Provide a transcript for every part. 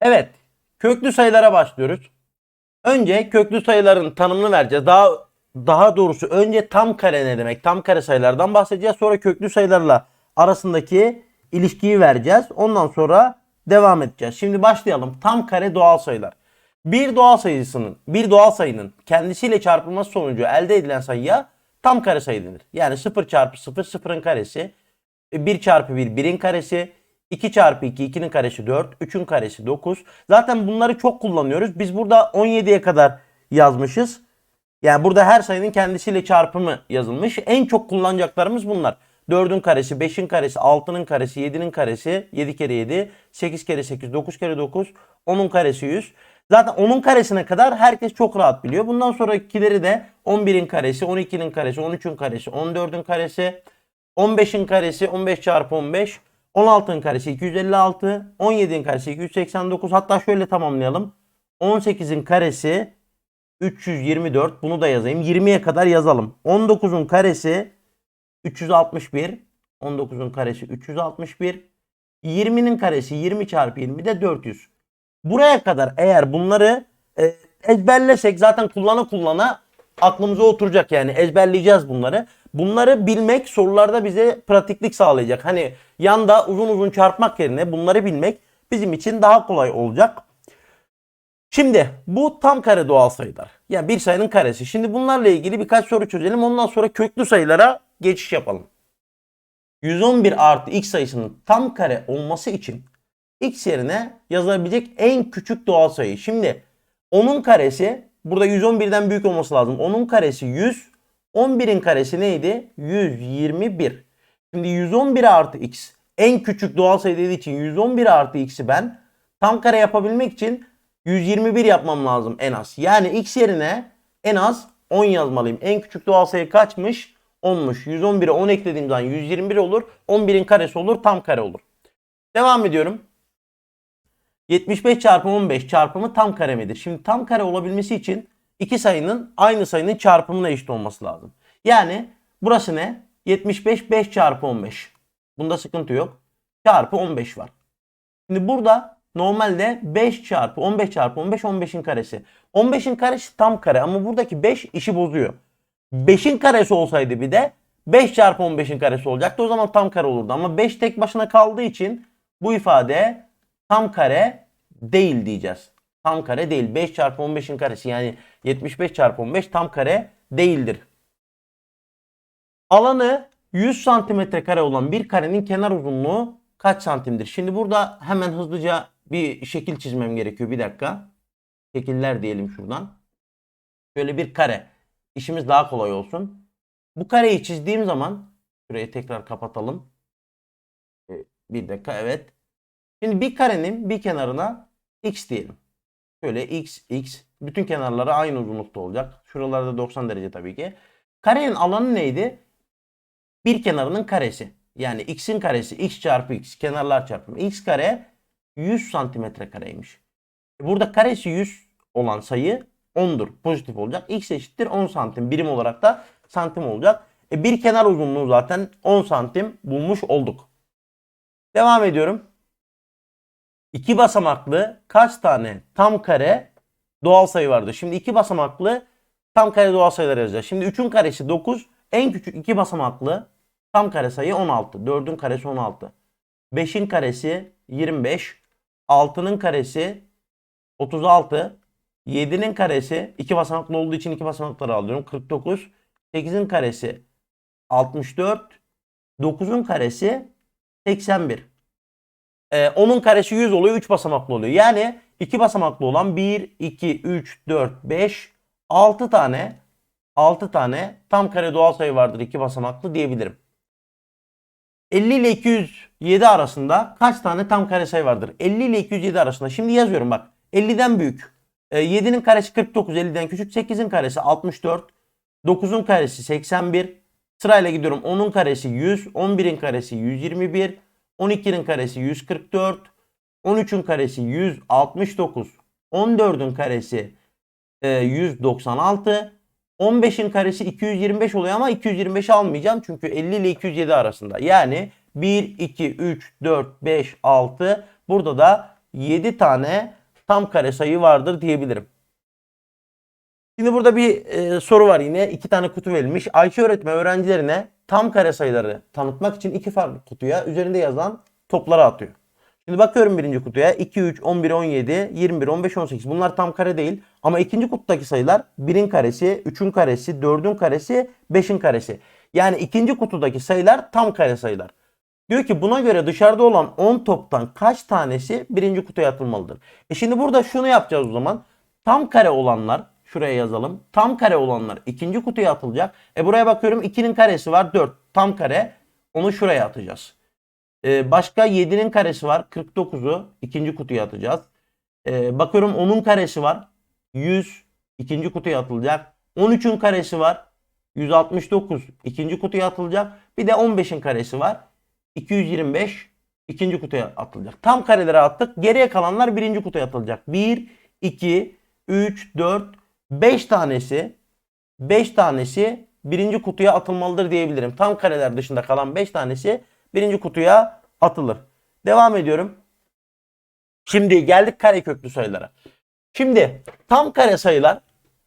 Evet, köklü sayılara başlıyoruz. Önce köklü sayıların tanımını vereceğiz. Daha daha doğrusu önce tam kare ne demek? Tam kare sayılardan bahsedeceğiz. Sonra köklü sayılarla arasındaki ilişkiyi vereceğiz. Ondan sonra devam edeceğiz. Şimdi başlayalım. Tam kare doğal sayılar. Bir doğal sayısının, bir doğal sayının kendisiyle çarpılması sonucu elde edilen sayıya tam kare sayı denir. Yani 0 çarpı 0 sıfırın karesi, 1 çarpı 1 1'in karesi, 2 çarpı 2 2'nin karesi 4, 3'ün karesi 9. Zaten bunları çok kullanıyoruz. Biz burada 17'ye kadar yazmışız. Yani burada her sayının kendisiyle çarpımı yazılmış. En çok kullanacaklarımız bunlar. 4'ün karesi, 5'in karesi, 6'nın karesi, 7'nin karesi, 7 kere 7, 8 kere 8, 9 kere 9, 10'un karesi 100. Zaten 10'un karesine kadar herkes çok rahat biliyor. Bundan sonrakileri de 11'in karesi, 12'nin karesi, 13'ün karesi, 14'ün karesi, 15'in karesi, 15 çarpı 15, 16'ın karesi 256, 17'in karesi 289. Hatta şöyle tamamlayalım. 18'in karesi 324. Bunu da yazayım. 20'ye kadar yazalım. 19'un karesi 361. 19'un karesi 361. 20'nin karesi 20 çarpı 20 de 400. Buraya kadar eğer bunları e, ezberlesek zaten kullana kullana aklımıza oturacak yani ezberleyeceğiz bunları. Bunları bilmek sorularda bize pratiklik sağlayacak. Hani yanda uzun uzun çarpmak yerine bunları bilmek bizim için daha kolay olacak. Şimdi bu tam kare doğal sayılar. Yani bir sayının karesi. Şimdi bunlarla ilgili birkaç soru çözelim. Ondan sonra köklü sayılara geçiş yapalım. 111 artı x sayısının tam kare olması için x yerine yazılabilecek en küçük doğal sayı. Şimdi onun karesi burada 111'den büyük olması lazım. Onun karesi 100. 11'in karesi neydi? 121. Şimdi 111 artı x en küçük doğal sayı dediği için 111 artı x'i ben tam kare yapabilmek için 121 yapmam lazım en az. Yani x yerine en az 10 yazmalıyım. En küçük doğal sayı kaçmış? 10'muş. 111'e 10 eklediğim zaman 121 olur. 11'in karesi olur. Tam kare olur. Devam ediyorum. 75 çarpı 15 çarpımı tam kare midir? Şimdi tam kare olabilmesi için iki sayının aynı sayının çarpımına eşit olması lazım. Yani burası ne? 75 5 çarpı 15. Bunda sıkıntı yok. Çarpı 15 var. Şimdi burada normalde 5 çarpı 15 çarpı 15 15'in karesi. 15'in karesi tam kare ama buradaki 5 işi bozuyor. 5'in karesi olsaydı bir de 5 çarpı 15'in karesi olacaktı. O zaman tam kare olurdu. Ama 5 tek başına kaldığı için bu ifade tam kare değil diyeceğiz. Tam kare değil. 5 çarpı 15'in karesi yani 75 çarpı 15 tam kare değildir. Alanı 100 santimetre kare olan bir karenin kenar uzunluğu kaç santimdir? Şimdi burada hemen hızlıca bir şekil çizmem gerekiyor. Bir dakika. Şekiller diyelim şuradan. Şöyle bir kare. İşimiz daha kolay olsun. Bu kareyi çizdiğim zaman şurayı tekrar kapatalım. Ee, Bir dakika evet. Şimdi bir karenin bir kenarına x diyelim. Şöyle x, x. Bütün kenarları aynı uzunlukta olacak. Şuralarda 90 derece tabii ki. Karenin alanı neydi? Bir kenarının karesi. Yani x'in karesi x çarpı x. Kenarlar çarpımı. x kare 100 santimetre kareymiş. Burada karesi 100 olan sayı 10'dur. Pozitif olacak. x eşittir 10 santim. Birim olarak da santim olacak. E bir kenar uzunluğu zaten 10 santim bulmuş olduk. Devam ediyorum. İki basamaklı kaç tane tam kare doğal sayı vardır? Şimdi iki basamaklı tam kare doğal sayılar yazacağız. Şimdi 3'ün karesi 9. En küçük iki basamaklı tam kare sayı 16. 4'ün karesi 16. 5'in karesi 25. 6'nın karesi 36. 7'nin karesi iki basamaklı olduğu için iki basamakları alıyorum. 49. 8'in karesi 64. 9'un karesi 81. Ee, onun karesi 100 oluyor. 3 basamaklı oluyor. Yani 2 basamaklı olan 1, 2, 3, 4, 5, 6 tane 6 tane tam kare doğal sayı vardır 2 basamaklı diyebilirim. 50 ile 207 arasında kaç tane tam kare sayı vardır? 50 ile 207 arasında. Şimdi yazıyorum bak. 50'den büyük. E, 7'nin karesi 49, 50'den küçük. 8'in karesi 64. 9'un karesi 81. Sırayla gidiyorum. 10'un karesi 100. 11'in karesi 121. 12'nin karesi 144. 13'ün karesi 169. 14'ün karesi e, 196. 15'in karesi 225 oluyor ama 225 almayacağım çünkü 50 ile 207 arasında. Yani 1, 2, 3, 4, 5, 6 burada da 7 tane tam kare sayı vardır diyebilirim. Şimdi burada bir e, soru var yine. iki tane kutu verilmiş. Ayşe öğretmen öğrencilerine tam kare sayıları tanıtmak için iki farklı kutuya üzerinde yazan topları atıyor. Şimdi bakıyorum birinci kutuya 2, 3, 11, 17, 21, 15, 18. Bunlar tam kare değil. Ama ikinci kutudaki sayılar 1'in karesi, 3'ün karesi, 4'ün karesi, 5'in karesi. Yani ikinci kutudaki sayılar tam kare sayılar. Diyor ki buna göre dışarıda olan 10 toptan kaç tanesi birinci kutuya atılmalıdır? E şimdi burada şunu yapacağız o zaman. Tam kare olanlar şuraya yazalım. Tam kare olanlar ikinci kutuya atılacak. E buraya bakıyorum 2'nin karesi var 4. Tam kare. Onu şuraya atacağız. E başka 7'nin karesi var 49'u ikinci kutuya atacağız. E bakıyorum 10'un karesi var 100 ikinci kutuya atılacak. 13'ün karesi var 169 ikinci kutuya atılacak. Bir de 15'in karesi var 225 ikinci kutuya atılacak. Tam karelere attık. Geriye kalanlar birinci kutuya atılacak. 1, 2, 3, 4, 5 tanesi 5 tanesi birinci kutuya atılmalıdır diyebilirim. Tam kareler dışında kalan 5 tanesi birinci kutuya atılır. Devam ediyorum. Şimdi geldik kare köklü sayılara. Şimdi tam kare sayılar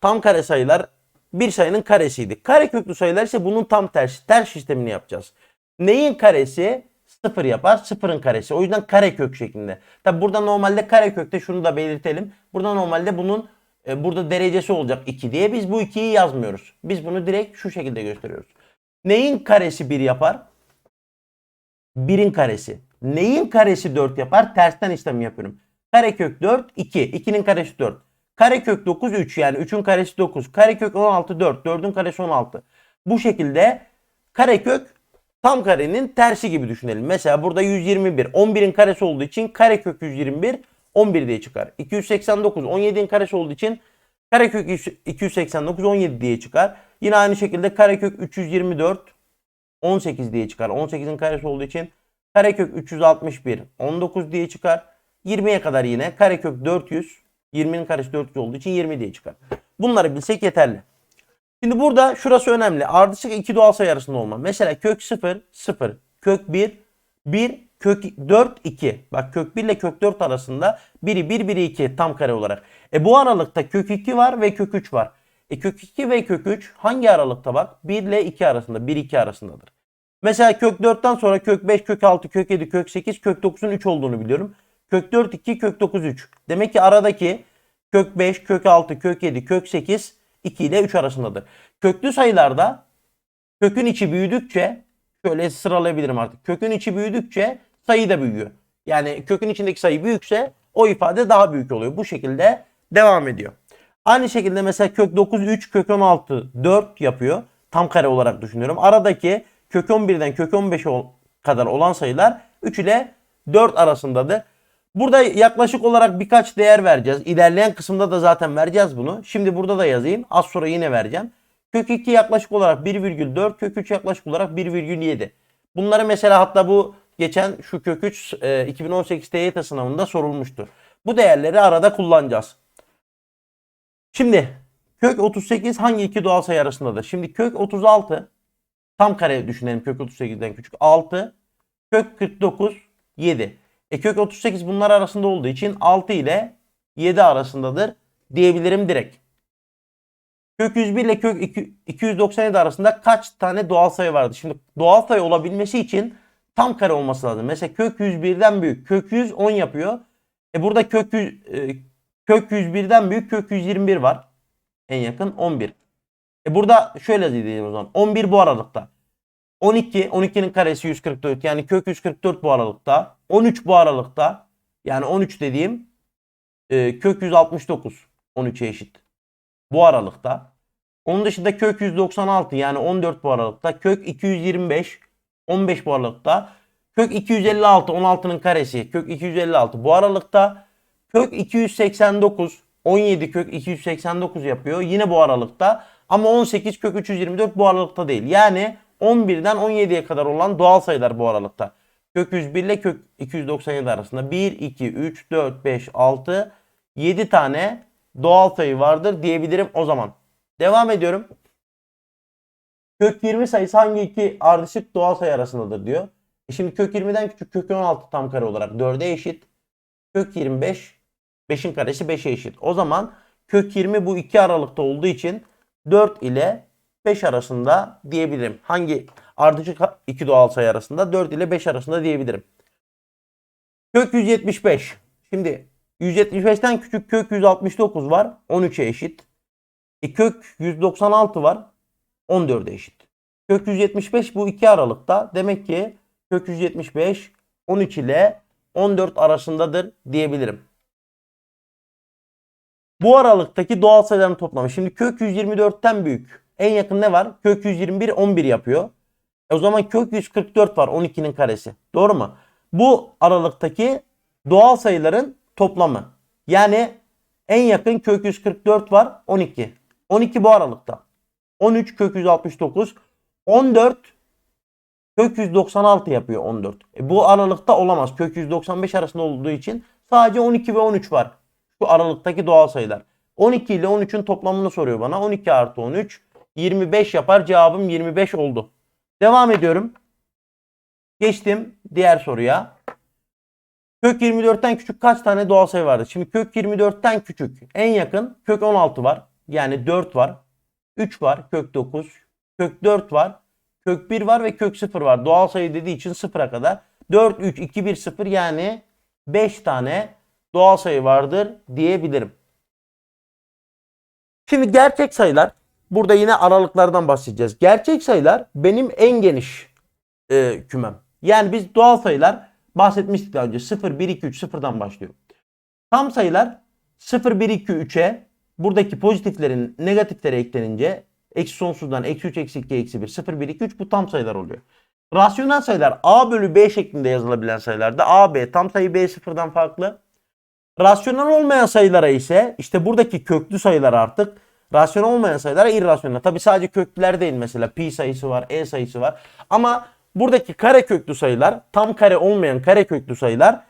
tam kare sayılar bir sayının karesiydi. Kare köklü sayılar ise bunun tam tersi. Ters işlemini yapacağız. Neyin karesi? Sıfır yapar. Sıfırın karesi. O yüzden kare kök şeklinde. Tabi burada normalde kare kökte şunu da belirtelim. Burada normalde bunun e, burada derecesi olacak 2 diye. Biz bu 2'yi yazmıyoruz. Biz bunu direkt şu şekilde gösteriyoruz. Neyin karesi 1 yapar? 1'in karesi. Neyin karesi 4 yapar? Tersten işlem yapıyorum. Karekök 4 2. 2'nin karesi 4. Karekök 9 3 yani 3'ün karesi 9. Karekök 16 4. 4'ün karesi 16. Bu şekilde karekök tam karenin tersi gibi düşünelim. Mesela burada 121. 11'in karesi olduğu için karekök 121 11 diye çıkar. 289 17'in karesi olduğu için karekök 289 17 diye çıkar. Yine aynı şekilde karekök 324 18 diye çıkar. 18'in karesi olduğu için karekök 361 19 diye çıkar. 20'ye kadar yine karekök 400 20'nin karesi 400 olduğu için 20 diye çıkar. Bunları bilsek yeterli. Şimdi burada şurası önemli. Ardışık iki doğal sayı arasında olma. Mesela kök 0 0 kök 1 1 kök 4 2. Bak kök 1 ile kök 4 arasında biri 1 biri 2 tam kare olarak. E bu aralıkta kök 2 var ve kök 3 var. E kök 2 ve kök 3 hangi aralıkta bak? 1 ile 2 arasında. 1 2 arasındadır. Mesela kök 4'ten sonra kök 5, kök 6, kök 7, kök 8, kök 9'un 3 olduğunu biliyorum. Kök 4 2, kök 9 3. Demek ki aradaki kök 5, kök 6, kök 7, kök 8 2 ile 3 arasındadır. Köklü sayılarda kökün içi büyüdükçe şöyle sıralayabilirim artık. Kökün içi büyüdükçe sayı da büyüyor. Yani kökün içindeki sayı büyükse o ifade daha büyük oluyor. Bu şekilde devam ediyor. Aynı şekilde mesela kök 9 3 kök 16 4 yapıyor. Tam kare olarak düşünüyorum. Aradaki kök 11'den kök 15 kadar olan sayılar 3 ile 4 arasındadır. Burada yaklaşık olarak birkaç değer vereceğiz. İlerleyen kısımda da zaten vereceğiz bunu. Şimdi burada da yazayım. Az sonra yine vereceğim. Kök 2 yaklaşık olarak 1,4. Kök 3 yaklaşık olarak 1,7. Bunları mesela hatta bu geçen şu kök 3 e, 2018 TYT sınavında sorulmuştu. Bu değerleri arada kullanacağız. Şimdi kök 38 hangi iki doğal sayı arasındadır? Şimdi kök 36 tam kare düşünelim kök 38'den küçük 6 kök 49 7. E kök 38 bunlar arasında olduğu için 6 ile 7 arasındadır diyebilirim direkt. Kök 101 ile kök 297 arasında kaç tane doğal sayı vardı? Şimdi doğal sayı olabilmesi için tam kare olması lazım. Mesela kök 101'den büyük. Kök 100 10 yapıyor. E burada kök 100, e, kök 101'den büyük kök 121 var. En yakın 11. E burada şöyle diyeyim o zaman. 11 bu aralıkta. 12, 12'nin karesi 144 yani kök 144 bu aralıkta. 13 bu aralıkta. Yani 13 dediğim e, kök 169 13'e eşit. Bu aralıkta. Onun dışında kök 196 yani 14 bu aralıkta. Kök 225 15 bu aralıkta. Kök 256 16'nın karesi. Kök 256 bu aralıkta. Kök 289 17 kök 289 yapıyor. Yine bu aralıkta. Ama 18 kök 324 bu aralıkta değil. Yani 11'den 17'ye kadar olan doğal sayılar bu aralıkta. Kök 101 ile kök 297 arasında 1, 2, 3, 4, 5, 6, 7 tane doğal sayı vardır diyebilirim o zaman. Devam ediyorum. Kök 20 sayısı hangi iki ardışık doğal sayı arasındadır diyor. E şimdi kök 20'den küçük kök 16 tam kare olarak 4'e eşit. Kök 25 5'in karesi 5'e eşit. O zaman kök 20 bu iki aralıkta olduğu için 4 ile 5 arasında diyebilirim. Hangi ardışık iki doğal sayı arasında? 4 ile 5 arasında diyebilirim. Kök 175. Şimdi 175'ten küçük kök 169 var. 13'e eşit. E kök 196 var. 14'e eşit. Kök 175 bu iki aralıkta. Demek ki kök 175 13 ile 14 arasındadır diyebilirim. Bu aralıktaki doğal sayıların toplamı. Şimdi kök 124'ten büyük. En yakın ne var? Kök 121 11 yapıyor. E o zaman kök 144 var 12'nin karesi. Doğru mu? Bu aralıktaki doğal sayıların toplamı. Yani en yakın kök 144 var 12. 12 bu aralıkta. 13 kök 169. 14 kök 196 yapıyor 14. E bu aralıkta olamaz. Kök 195 arasında olduğu için sadece 12 ve 13 var. Şu aralıktaki doğal sayılar. 12 ile 13'ün toplamını soruyor bana. 12 artı 13 25 yapar. Cevabım 25 oldu. Devam ediyorum. Geçtim diğer soruya. Kök 24'ten küçük kaç tane doğal sayı vardır? Şimdi kök 24'ten küçük en yakın kök 16 var. Yani 4 var. 3 var. Kök 9. Kök 4 var. Kök 1 var ve kök 0 var. Doğal sayı dediği için 0'a kadar. 4, 3, 2, 1, 0 yani 5 tane doğal sayı vardır diyebilirim. Şimdi gerçek sayılar burada yine aralıklardan bahsedeceğiz. Gerçek sayılar benim en geniş e, kümem. Yani biz doğal sayılar bahsetmiştik daha önce 0, 1, 2, 3 sıfırdan başlıyor. Tam sayılar 0, 1, 2, 3'e buradaki pozitiflerin negatiflere eklenince eksi sonsuzdan eksi 3, eksi 2, eksi 1, 0, 1, 2, 3 bu tam sayılar oluyor. Rasyonel sayılar a bölü b şeklinde yazılabilen sayılarda a, b tam sayı b sıfırdan farklı. Rasyonel olmayan sayılara ise işte buradaki köklü sayılar artık rasyonel olmayan sayılara irrasyonel. Tabi sadece köklüler değil mesela pi sayısı var, e sayısı var. Ama buradaki kare köklü sayılar tam kare olmayan kare köklü sayılar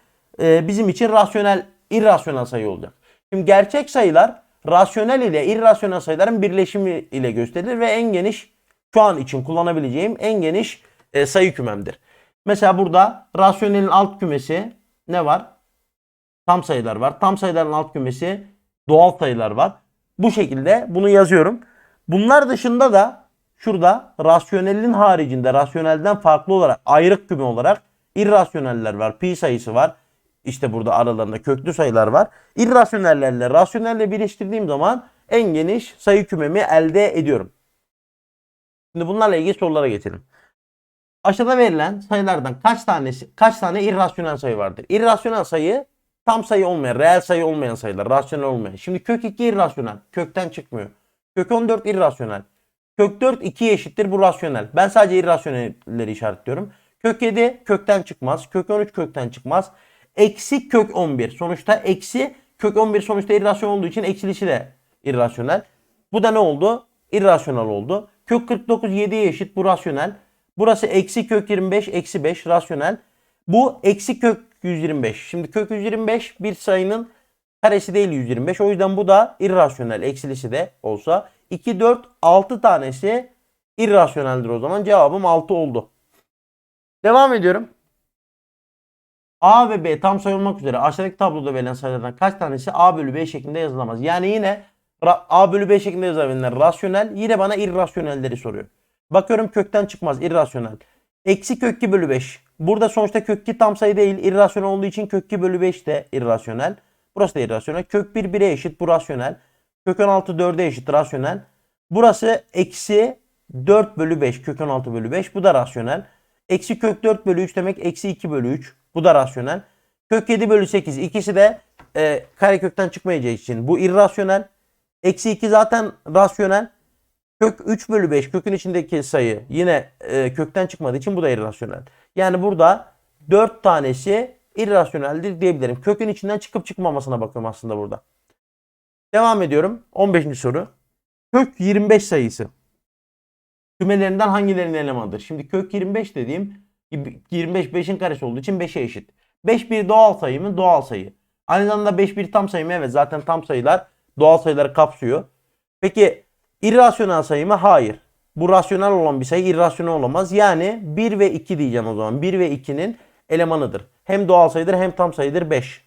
e, bizim için rasyonel, irrasyonel sayı olacak. Şimdi gerçek sayılar rasyonel ile irrasyonel sayıların birleşimi ile gösterilir ve en geniş şu an için kullanabileceğim en geniş e, sayı kümemdir. Mesela burada rasyonelin alt kümesi ne var? Tam sayılar var. Tam sayıların alt kümesi doğal sayılar var. Bu şekilde bunu yazıyorum. Bunlar dışında da şurada rasyonelin haricinde rasyonelden farklı olarak ayrık küme olarak irrasyoneller var. Pi sayısı var. İşte burada aralarında köklü sayılar var. İrrasyonellerle rasyonelle birleştirdiğim zaman en geniş sayı kümemi elde ediyorum. Şimdi bunlarla ilgili sorulara geçelim. Aşağıda verilen sayılardan kaç tanesi kaç tane irrasyonel sayı vardır? İrrasyonel sayı tam sayı olmayan, reel sayı olmayan sayılar, rasyonel olmayan. Şimdi kök 2 irrasyonel, kökten çıkmıyor. Kök 14 irrasyonel. Kök 4 2 eşittir bu rasyonel. Ben sadece irrasyonelleri işaretliyorum. Kök 7 kökten çıkmaz. Kök 13 kökten çıkmaz. Eksi kök 11. Sonuçta eksi kök 11 sonuçta irrasyonel olduğu için eksilişi de irrasyonel. Bu da ne oldu? İrrasyonel oldu. Kök 49 7'ye eşit bu rasyonel. Burası eksi kök 25 eksi 5 rasyonel. Bu eksi kök 125. Şimdi kök 125 bir sayının karesi değil 125. O yüzden bu da irrasyonel. Eksilisi de olsa. 2, 4, 6 tanesi irrasyoneldir o zaman. Cevabım 6 oldu. Devam ediyorum. A ve B tam sayı olmak üzere aşağıdaki tabloda verilen sayılardan kaç tanesi A bölü B şeklinde yazılamaz? Yani yine A bölü B şeklinde yazılabilenler rasyonel. Yine bana irrasyonelleri soruyor. Bakıyorum kökten çıkmaz. irrasyonel. Eksi kök 2 bölü 5. Burada sonuçta kök 2 tam sayı değil. irrasyonel olduğu için kök 2 bölü 5 de irrasyonel. Burası da irrasyonel. Kök 1 1'e eşit. Bu rasyonel. Kök 16 4'e eşit. Rasyonel. Burası eksi 4 bölü 5. Kök 16 bölü 5. Bu da rasyonel. Eksi kök 4 bölü 3 demek eksi 2 bölü 3. Bu da rasyonel. Kök 7 bölü 8. İkisi de e, kare kökten çıkmayacağı için. Bu irrasyonel. Eksi 2 zaten rasyonel. Kök 3 bölü 5 kökün içindeki sayı yine e, kökten çıkmadığı için bu da irrasyonel. Yani burada 4 tanesi irrasyoneldir diyebilirim. Kökün içinden çıkıp çıkmamasına bakıyorum aslında burada. Devam ediyorum. 15. soru. Kök 25 sayısı. Kümelerinden hangilerinin elemanıdır? Şimdi kök 25 dediğim 25 5'in karesi olduğu için 5'e eşit. 5 bir doğal sayı mı? Doğal sayı. Aynı zamanda 5 bir tam sayı mı? Evet zaten tam sayılar doğal sayıları kapsıyor. Peki irrasyonel sayı mı? Hayır. Bu rasyonel olan bir sayı irrasyonel olamaz. Yani 1 ve 2 diyeceğim o zaman. 1 ve 2'nin elemanıdır. Hem doğal sayıdır hem tam sayıdır 5.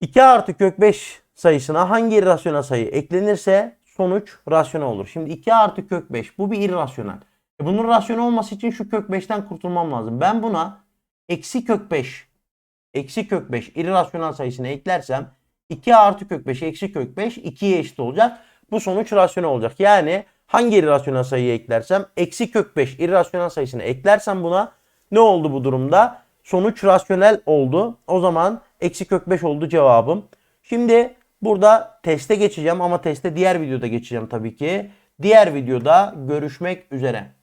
2 artı kök 5 sayısına hangi irrasyonel sayı eklenirse sonuç rasyonel olur. Şimdi 2 artı kök 5 bu bir irrasyonel. E bunun rasyonel olması için şu kök 5'ten kurtulmam lazım. Ben buna eksi kök 5 eksi kök 5 irrasyonel sayısını eklersem 2 artı kök 5 eksi kök 5 2'ye eşit olacak. Bu sonuç rasyonel olacak. Yani hangi irrasyonel sayıyı eklersem eksi kök 5 irrasyonel sayısını eklersem buna ne oldu bu durumda? Sonuç rasyonel oldu. O zaman eksi kök 5 oldu cevabım. Şimdi burada teste geçeceğim ama teste diğer videoda geçeceğim tabii ki. Diğer videoda görüşmek üzere.